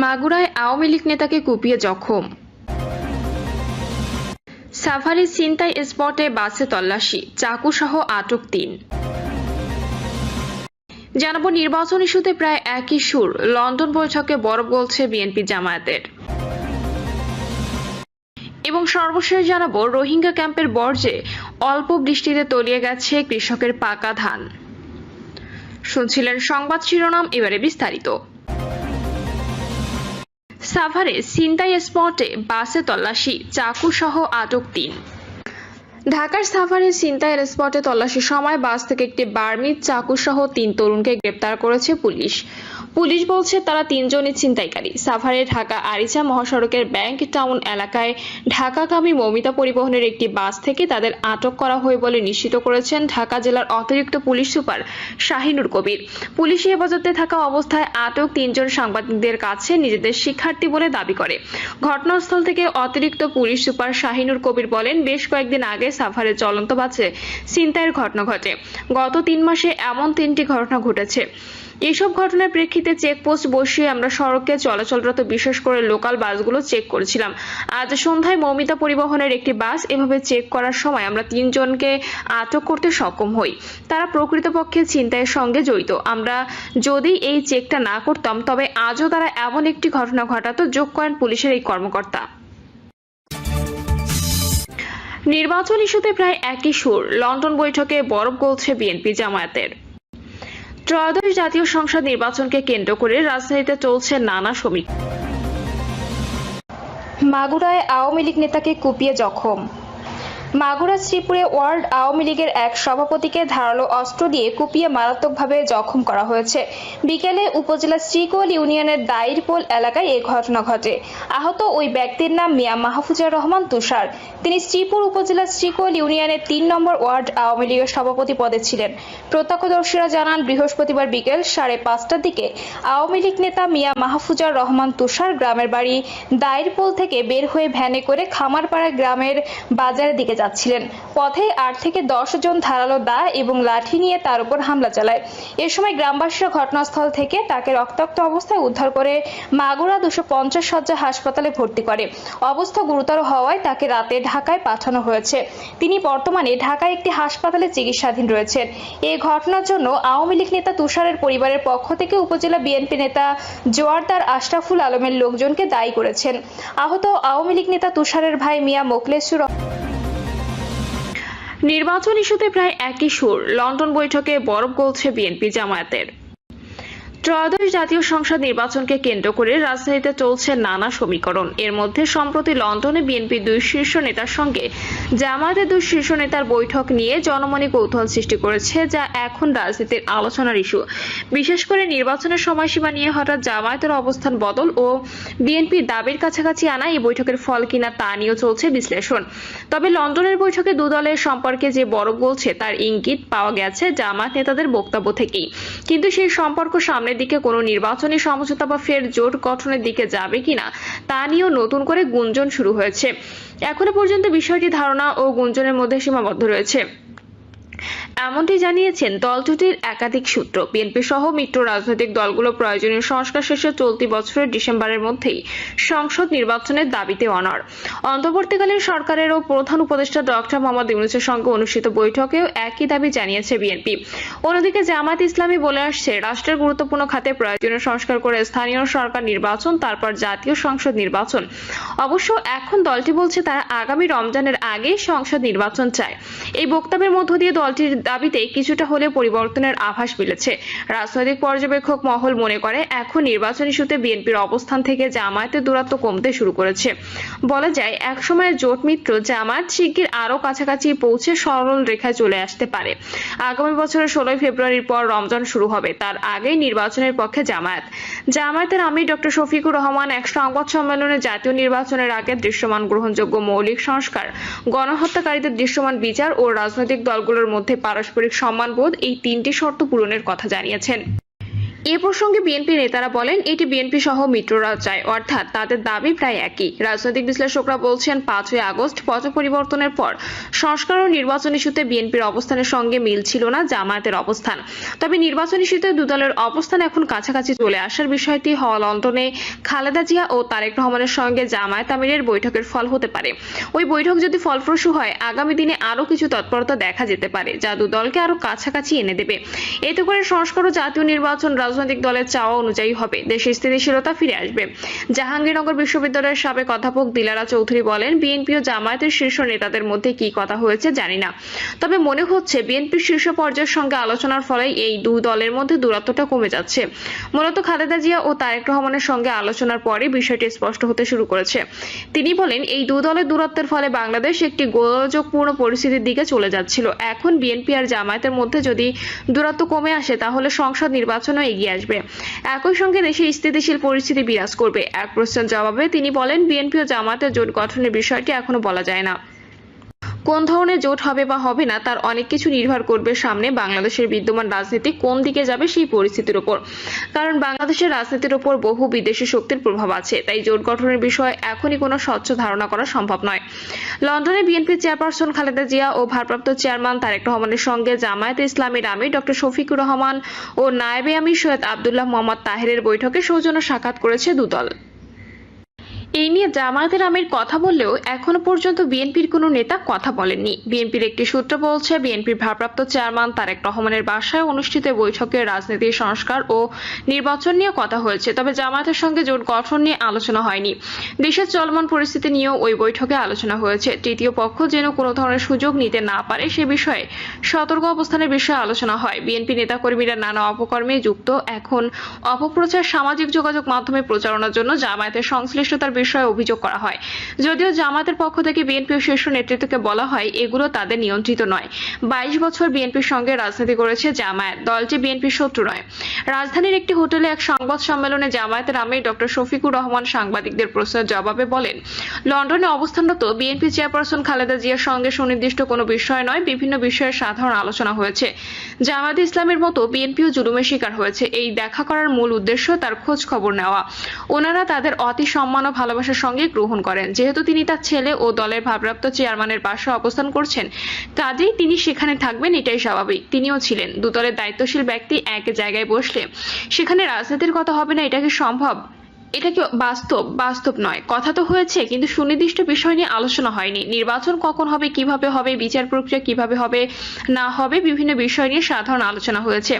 মাগুরায় আওয়ামী লীগ নেতাকে কুপিয়ে জখম। সাভারে ছিনতাই স্পটে বাসে তল্লাশি চাকুসহ আটক তিন। জানাব নির্বাচন ইস্যুতে প্রায় একই সুর, লন্ডন বৈঠকে বরফ গলছে বিএনপি জামায়াতের। এবং সর্বশেষ জানাব রোহিঙ্গা ক্যাম্পের বর্জ্যে অল্প বৃষ্টিতে তলিয়ে গেছে কৃষকের পাকা ধান। শুনছিলেন সংবাদ শিরোনাম, এবারে বিস্তারিত। সাভারে সিন্তাই স্পটে বাসে তল্লাশি, চাকু সহ আটক তিন। ঢাকার সাভারে ছিনতাইয়ের স্পটে তল্লাশির সময় বাস থেকে একটি বার্মিজ চাকু সহ তিন তরুণকে গ্রেপ্তার করেছে পুলিশ। পুলিশ বলছে তারা তিনজনই ছিনতাইকারী। সাভারে ঢাকা আরিচা মহাসড়কের ব্যাংক টাউন এলাকায় ঢাকাগামী মমিতা পরিবহনের একটি বাস থেকে তাদের আটক করা হয় বলে নিশ্চিত করেছেন ঢাকা জেলার অতিরিক্ত পুলিশ সুপার শাহিনুর কবির। পুলিশি হেফাজতে থাকা অবস্থায় আটক তিনজন সাংবাদিকদের কাছে নিজেদের শিক্ষার্থী বলে দাবি করে। ঘটনাস্থল থেকে অতিরিক্ত পুলিশ সুপার শাহিনুর কবির বলেন, বেশ কয়েকদিন আগে সাভারে চলন্ত বাসে ছিনতাইয়ের ঘটনা ঘটে। গত তিন মাসে এমন তিনটি ঘটনা ঘটেছে। এসব ঘটনার প্রেক্ষিতে চেকপোস্ট বসিয়ে আমরা সড়কে চলাচলরত বিশেষ করে লোকাল বাসগুলো চেক করেছিলাম। আজ সন্ধ্যায় মৌমিতা পরিবহনের একটি বাস এভাবে চেক করার সময় আমরা তিনজনকে আটক করতে সক্ষম হই। তারা প্রকৃতপক্ষে ছিনতাইয়ের সঙ্গে জড়িত। আমরা যদি এই চেকটা না করতাম, তবে আজও তারা এমন একটি ঘটনা ঘটাতো যোগ করেন পুলিশের এই কর্মকর্তা। নির্বাচন ইস্যুতে প্রায় একই সুর। লন্ডন বৈঠকে বরফ গলছে বিএনপি জামায়াতের। ত্রয়োদশ জাতীয় সংসদ নির্বাচনকে কেন্দ্র করে রাজধানীতে চলছে নানা সমীক্ষা। মাগুরায় আওয়ামী লীগ নেতাকে কুপিয়ে জখম। মাগুরা শ্রীপুরে ওয়ার্ল্ড আওয়ামী লীগের এক সভাপতিকে ধারালো অস্ত্র দিয়ে কুপিয়ে মারাত্মকভাবে জখম করা হয়েছে। বিকেলে উপজেলা শ্রীকোল ইউনিয়নের দাইরপোল এলাকায় এই ঘটনা ঘটে। আহত ওই ব্যক্তির নাম মিয়া মাহফুজা রহমান তুষার। তিনি শ্রীপুর উপজেলা শ্রীকোল ইউনিয়নের তিন নম্বর ওয়ার্ড আওয়ামী লীগের সভাপতি পদে ছিলেন। প্রত্যক্ষদর্শীরা জানান, বৃহস্পতিবার বিকেল সাড়ে পাঁচটার দিকে আওয়ামী লীগ নেতা মিয়া মাহফুজার রহমান তুষার গ্রামের বাড়ি দাইরপোল থেকে বের হয়ে ভ্যানে করে খামারপাড়া গ্রামের বাজারের দিকে যাচ্ছিলেন। পথে আট থেকে দশ জন ধারালো দা এবং লাঠি নিয়ে তার উপর হামলা চালায়। এ সময় গ্রামবাসীরা ঘটনাস্থল থেকে তাকে রক্তাক্ত অবস্থায় উদ্ধার করে মাগুরা দুশো পঞ্চাশ শয্যা হাসপাতালে ভর্তি করে। অবস্থা গুরুতর হওয়ায় তাকে রাতে ঢাকায় পাঠানো হয়েছে। তিনি বর্তমানে ঢাকায় একটি হাসপাতালে চিকিৎসাধীন রয়েছেন। এ ঘটনার জন্য আওয়ামী লীগ নেতা তুষারের পরিবারের পক্ষ থেকে উপজেলা বিএনপি নেতা জোয়ারদার আশরাফুল আলমের লোকজনকে দায়ী করেছেন। আহত আওয়ামী লীগ নেতা তুষারের ভাই মিয়া মোকলেসুর নির্বাচন ইস্যুতে প্রায় একই সুর। লন্ডন বৈঠকে বরফ গলছে বিএনপি জামায়াতের। ত্রয়োদশ জাতীয় সংসদ নির্বাচনকে কেন্দ্র করে রাজধানীতে চলছে নানা সমীকরণ। এর মধ্যে সম্প্রতি লন্ডনে বিএনপি দুই শীর্ষ নেতার সঙ্গে জামায়াতের দুই শীর্ষ নেতার বৈঠক নিয়ে জনমনে কৌতূহল সৃষ্টি করেছে, যা এখন রাজনীতির আলোচনার ইস্যু। বিশেষ করে নির্বাচনের সময়সীমা নিয়ে হঠাৎ জামায়াতের অবস্থান বদল ও বিএনপির দাবির কাছাকাছি আনা এই বৈঠকের ফল কিনা তা নিয়েও চলছে বিশ্লেষণ। তবে লন্ডনের বৈঠকে দু দলের সম্পর্কে যে বড় বলছে তার ইঙ্গিত পাওয়া গেছে জামায়াত নেতাদের বক্তব্য থেকেই। কিন্তু সেই সম্পর্ক সামনের দিকে কোনো নির্বাচনী সমঝোতা বা ফের জোট গঠনের দিকে যাবে কিনা তা নিয়েও নতুন করে গুঞ্জন শুরু হয়েছে। এখনও পর্যন্ত বিষয়টি ধারণা ও গুঞ্জনের মধ্যে সীমাবদ্ধ রয়েছে। এমনটি জানিয়েছেন দল দুটির একাধিক সূত্র। বিএনপি সহ মিত্র রাজনৈতিক দলগুলো প্রয়োজনীয় সংস্কার শেষে চলতি বছরের ডিসেম্বরের মধ্যেই সংসদ নির্বাচনের দাবিতে অনর অন্তর্বর্তীকালীন সরকারেরও প্রধান উপদেষ্টা ডক্টর মোহাম্মদ ইউনুসের সঙ্গে অনুষ্ঠিত বৈঠকেও একই দাবি জানিয়েছে বিএনপি। অন্যদিকে জামাত ইসলামী বলে আসছে, রাষ্ট্রের গুরুত্বপূর্ণ খাতে প্রয়োজনীয় সংস্কার করে স্থানীয় সরকার নির্বাচন, তারপর জাতীয় সংসদ নির্বাচন। অবশ্য এখন দলটি বলছে তারা আগামী রমজানের আগে সংসদ নির্বাচন চায়। এই বক্তব্যের মধ্য দিয়ে দলটির দাবিতে কিছুটা হলেও পরিবর্তনের আভাস মিলেছে। রাজনৈতিক পর্যবেক্ষক মহল মনে করে, এখন নির্বাচন ইস্যুতে বিএনপির অবস্থান থেকে জামায়াতের দূরত্ব কমতে শুরু করেছে। বলা যায় একসময়ের জোট মিত্র জামায়াত শিগগির আরও কাছাকাছি পৌঁছে সরল রেখায় চলে আসতে পারে। আগামী বছরের ষোলোই ফেব্রুয়ারির পর রমজান শুরু হবে, তার আগেই নির্বাচনের পক্ষে জামায়াত। জামায়াতের আমির ডক্টর শফিকুর রহমান এক সংবাদ সম্মেলনে জাতীয় নির্বাচনের আগে দৃশ্যমান গ্রহণযোগ্য মৌলিক সংস্কার, গণহত্যাকারীদের দৃশ্যমান বিচার ও রাজনৈতিক দলগুলোর মধ্যে পারস্পরিক সম্মানবোধ এই তিনটি শর্ত পূরণের কথা জানিয়েছেন। এ প্রসঙ্গে বিএনপি নেতারা বলেন, এটি বিএনপি সহ মিত্ররাও চায় অর্থাৎ তাদের দাবি প্রায় একই। রাজনৈতিক বিশ্লেষকরা বলছেন, পাঁচই আগস্ট পথ পরিবর্তনের পর সংস্কার ও নির্বাচন ইস্যুতে বিএনপির অবস্থানের সঙ্গে মিল ছিল না জামায়াতের অবস্থান। তবে নির্বাচন ইস্যুতে দুদলের অবস্থান এখন কাছাকাছি চলে আসার বিষয়টি হওয়া লন্ডনে খালেদা জিয়া ও তারেক রহমানের সঙ্গে জামায়াত আমিরের বৈঠকের ফল হতে পারে। ওই বৈঠক যদি ফলপ্রসূ হয়, আগামী দিনে আরও কিছু তৎপরতা দেখা যেতে পারে, যা দুদলকে আরও কাছাকাছি এনে দেবে। এতে করে সংস্কার ও জাতীয় নির্বাচন রাজনৈতিক দলের চাওয়া অনুযায়ী হবে। দেশে স্থিতিশীলতা ফিরে আসবে। জাহাঙ্গীরনগর বিশ্ববিদ্যালয়ের সাবেক অধ্যাপক দিলারা চৌধুরী বলেন, বিএনপি ও জামায়াতের শীর্ষ নেতাদের মধ্যে কি কথা হয়েছে জানি না। তবে মনে হচ্ছে বিএনপির শীর্ষ পর্যায়ের সঙ্গে আলোচনার ফলে এই দুই দলের মধ্যে দূরত্বটা কমে যাচ্ছে। মূলত খালেদা জিয়া ও তারেক রহমানের সঙ্গে আলোচনার পরে বিষয়টি স্পষ্ট হতে শুরু করেছে। তিনি বলেন, এই দু দলের দূরত্বের ফলে বাংলাদেশ একটি গোলযোগপূর্ণ পরিস্থিতির দিকে চলে যাচ্ছিল। এখন বিএনপি আর জামায়াতের মধ্যে যদি দূরত্ব কমে আসে, তাহলে সংসদ নির্বাচনও এগিয়ে আসবে। একই সঙ্গে দেশে স্থিতিশীল পরিস্থিতি বিরাজ করবে। এক প্রশ্নের জবাবে তিনি বলেন, বিএনপি ও জামাতের জোট গঠনের বিষয়টি এখনও বলা যায় না। কোন ধরনের জোট হবে বা হবে না, তার অনেক কিছু নির্ভর করবে সামনে বাংলাদেশের বিদ্যমান রাজনীতি কোন দিকে যাবে সেই পরিস্থিতির উপর। কারণ বাংলাদেশের রাজনীতির উপর বহু বিদেশি শক্তির প্রভাব আছে, তাই জোট গঠনের বিষয়ে এখনই কোনো স্বচ্ছ ধারণা করা সম্ভব নয়। লন্ডনে বিএনপি চেয়ারপারসন খালেদা জিয়া ও ভারপ্রাপ্ত চেয়ারম্যান তারেক রহমানের সঙ্গে জামায়াত ইসলামীর আমির ডক্টর শফিকুর রহমান ও নায়েবে আমির সৈয়দ আবদুল্লাহ মোহাম্মদ তাহেরের বৈঠকে সৌজন্য সাক্ষাৎ করেছে দুদল। এই নিয়ে জামায়াতের আমির কথা বললেও এখনও পর্যন্ত বিএনপির কোনো নেতা কথা বলেননি। বিএনপির একটি সূত্র বলছে, বিএনপির ভারপ্রাপ্ত চেয়ারম্যান তারেক রহমানের বাসায় অনুষ্ঠিত বৈঠকে রাজনীতি, সংস্কার ও নির্বাচন নিয়ে কথা হয়েছে, তবে জামায়াতের সঙ্গে জোট গঠন নিয়ে আলোচনা হয়নি। দেশের চলমান পরিস্থিতি নিয়েও ওই বৈঠকে আলোচনা হয়েছে। তৃতীয় পক্ষ যেন কোনো ধরনের সুযোগ নিতে না পারে সে বিষয়ে সতর্ক অবস্থানের বিষয়ে আলোচনা হয়। বিএনপি নেতাকর্মীরা নানা অপকর্মে যুক্ত। এখন অপপ্রচার, সামাজিক যোগাযোগ মাধ্যমে প্রচারণার জন্য জামায়াতের সংশ্লিষ্টতার বিষয়ে অভিযোগ করা হয়। যদিও জামায়াতের পক্ষ থেকে বিএনপি শীর্ষ নেতৃত্বকে বলা হয়, এগুলো তাদের নিয়ন্ত্রিত নয়। বাইশ বছর বিএনপির সঙ্গে রাজনীতি করেছে জামায়াত, দলটি বিএনপির শত্রু নয়। রাজধানীর একটি হোটেলে এক সংবাদ সম্মেলনে জামায়াতের আমির ডক্টর শফিকুর রহমান সাংবাদিকদের প্রশ্নের জবাবে বলেন, লন্ডনে অবস্থানরত বিএনপি চেয়ারপারসন খালেদা জিয়ার সঙ্গে সুনির্দিষ্ট কোনো বিষয় নয়, বিভিন্ন বিষয়ে সাধারণ আলোচনা হয়েছে। জামায়াত ইসলামের মতো বিএনপিও জুলুমের শিকার হয়েছে। এই দেখা করার মূল উদ্দেশ্য তার খোঁজ খবর নেওয়া। ওনারা তাদের অতি সম্মান ও ভালোবাসার সঙ্গে গ্রহণ করেন। যেহেতু তিনি তার ছেলে ও দলের ভারপ্রাপ্ত চেয়ারম্যানের পাশে অবস্থান করছেন কাজেই তিনি সেখানে থাকবেন, এটাই স্বাভাবিক। তিনিও ছিলেন। দুদলের দায়িত্বশীল ব্যক্তি এক জায়গায় বসলে সেখানে রাজনীতির কথা হবে না, এটা কি সম্ভব? এটা কি বাস্তব? বাস্তব নয়। কথা তো হয়েছে, কিন্তু সুনির্দিষ্ট বিষয় নিয়ে আলোচনা হয়নি। নির্বাচন কখন হবে, কীভাবে হবে, বিচার প্রক্রিয়া কীভাবে হবে, না হবে, বিভিন্ন বিষয় নিয়ে সাধারণ আলোচনা হয়েছে।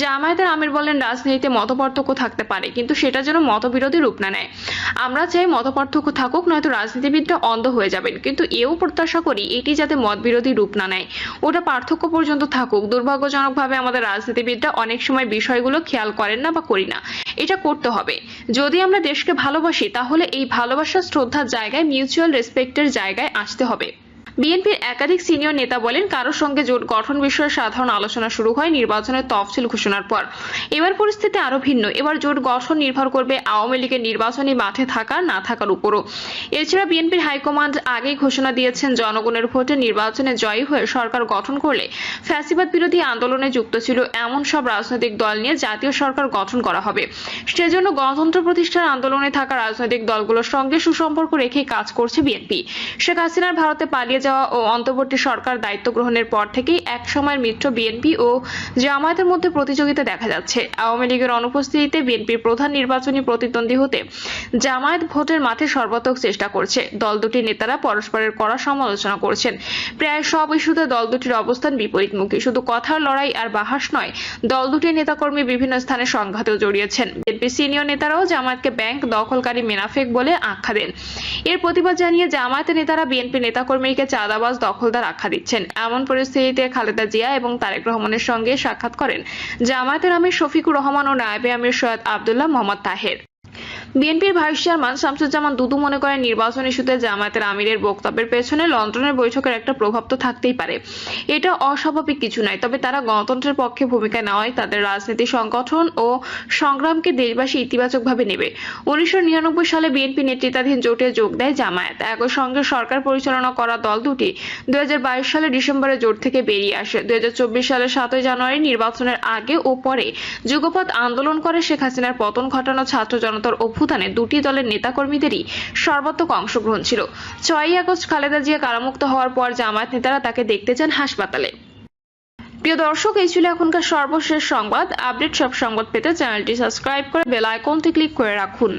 জামায়াতের আমির বলেন, রাজনীতিতে মতপার্থক্য থাকতে পারে, কিন্তু সেটা যেন মতবিরোধী রূপ না নেয়। আমরা চাই মতপার্থক্য থাকুক, নয়তো রাজনীতিবিদরা অন্ধ হয়ে যাবেন। কিন্তু এও প্রত্যাশা করি, এটি যাতে মতবিরোধী রূপ না নেয়। ওটা পার্থক্য পর্যন্ত থাকুক। দুর্ভাগ্যজনকভাবে আমাদের রাজনীতিবিদরা অনেক সময় বিষয়গুলো খেয়াল করেন না বা করি না। এটা করতে হবে। যদি আমরা দেশকে ভালোবাসি, তাহলে এই ভালোবাসা শ্রদ্ধার জায়গায় মিউচুয়াল রেসপেক্টের জায়গায় আসতে হবে। বিএনপির একাধিক সিনিয়র নেতা বলেন, কারোর সঙ্গে জোট গঠন বিষয়ে সাধারণ আলোচনা শুরু হয় নির্বাচনের তফসিল ঘোষণার পর। এবার পরিস্থিতি আরও ভিন্ন। এবার জোট গঠন নির্ভর করবে আওয়ামী লীগের নির্বাচনী মাঠে থাকা, না থাকার উপরও। এছাড়া বিএনপির হাইকমান্ড আগেই ঘোষণা দিয়েছেন, জনগণের ভোটে নির্বাচনে জয়ী হয়ে সরকার গঠন করলে ফ্যাসিবাদ বিরোধী আন্দোলনে যুক্ত ছিল এমন সব রাজনৈতিক দল নিয়ে জাতীয় সরকার গঠন করা হবে। সেজন্য গণতন্ত্র প্রতিষ্ঠার আন্দোলনে থাকা রাজনৈতিক দলগুলোর সঙ্গে সুসম্পর্ক রেখে কাজ করছে বিএনপি। শেখ হাসিনার ভারতে পালিয়ে যাওয়া ও অন্তর্বর্তী সরকার দায়িত্ব গ্রহণের পর থেকেই এক সময়ের মিত্র বিএনপি ও জামায়াতের মধ্যে প্রতিযোগিতা দেখা যাচ্ছে। আওয়ামী লীগের অনুপস্থিতিতে বিএনপির প্রধান নির্বাচনী প্রতিদ্বন্দ্বী হতে জামায়াত ভোটের মাঠে সর্বাত্মক চেষ্টা করছে। দল দুটির নেতারা পরস্পরের কড়া সমালোচনা করছেন। প্রায় সব ইস্যুতে দল দুটির অবস্থান বিপরীতমুখী। শুধু কথার লড়াই আর বাহাস নয়, দল দুটির নেতাকর্মী বিভিন্ন স্থানে সংঘাতেও জড়িয়েছেন। বিএনপি সিনিয়র নেতারাও জামায়াতকে ব্যাংক দখলকারী মেনাফেক বলে আখ্যা দেন। এর প্রতিবাদ জানিয়ে জামায়াতের নেতারা বিএনপি নেতাকর্মীকে চাঁদাবাজ দখলদার আখ্যা দিচ্ছেন। এমন পরিস্থিতিতে খালেদা জিয়া এবং তারেক রহমানের সঙ্গে সাক্ষাৎ করেন জামায়াতের আমির শফিকুর রহমান ও নায়েবে আমির সৈয়দ আবদুল্লাহ মোহাম্মদ তাহের। বিএনপির ভাইস চেয়ারম্যান শামসুজ্জামান দুদু মনে করেন, নির্বাচন ইস্যুতে জামায়াতের আমিরের বক্তব্যের পেছনে লন্ডনের বৈঠকের একটা প্রভাব তো থাকতেই পারে। এটা অস্বাভাবিক কিছু নয়, তবে তারা গণতন্ত্রের পক্ষে ভূমিকা নেওয়ায় তাদের রাজনীতি সংগঠন ও সংগ্রামকে দেশবাসী ইতিবাচকভাবে নেবে। উনিশশো নিরানব্বই সালে বিএনপি নেতৃত্বাধীন জোটে যোগ দেয় জামায়াত। একই সঙ্গে সরকার পরিচালনা করা দল দুটি দুই সালে ডিসেম্বরে জোট থেকে বেরিয়ে আসে। দু হাজার চব্বিশ সালের সাতই জানুয়ারি নির্বাচনের আগে ও পরে যুগপৎ আন্দোলন করে শেখ হাসিনার পতন ঘটানো ছাত্র জনতার অভ্যুত্থানে দুটি দলের নেতাকর্মীদেরই সর্বাত্মক অংশগ্রহণ ছিল। ছয়ই আগস্ট খালেদা জিয়া কারামুক্ত হওয়ার পর জামায়াত নেতারা তাকে দেখতে যান হাসপাতালে। প্রিয় দর্শক, এই ছিল এখনকার সর্বশেষ সংবাদ। আপডেট সব সংবাদ পেতে চ্যানেলটি সাবস্ক্রাইব করে বেল আইকনটি ক্লিক করে রাখুন।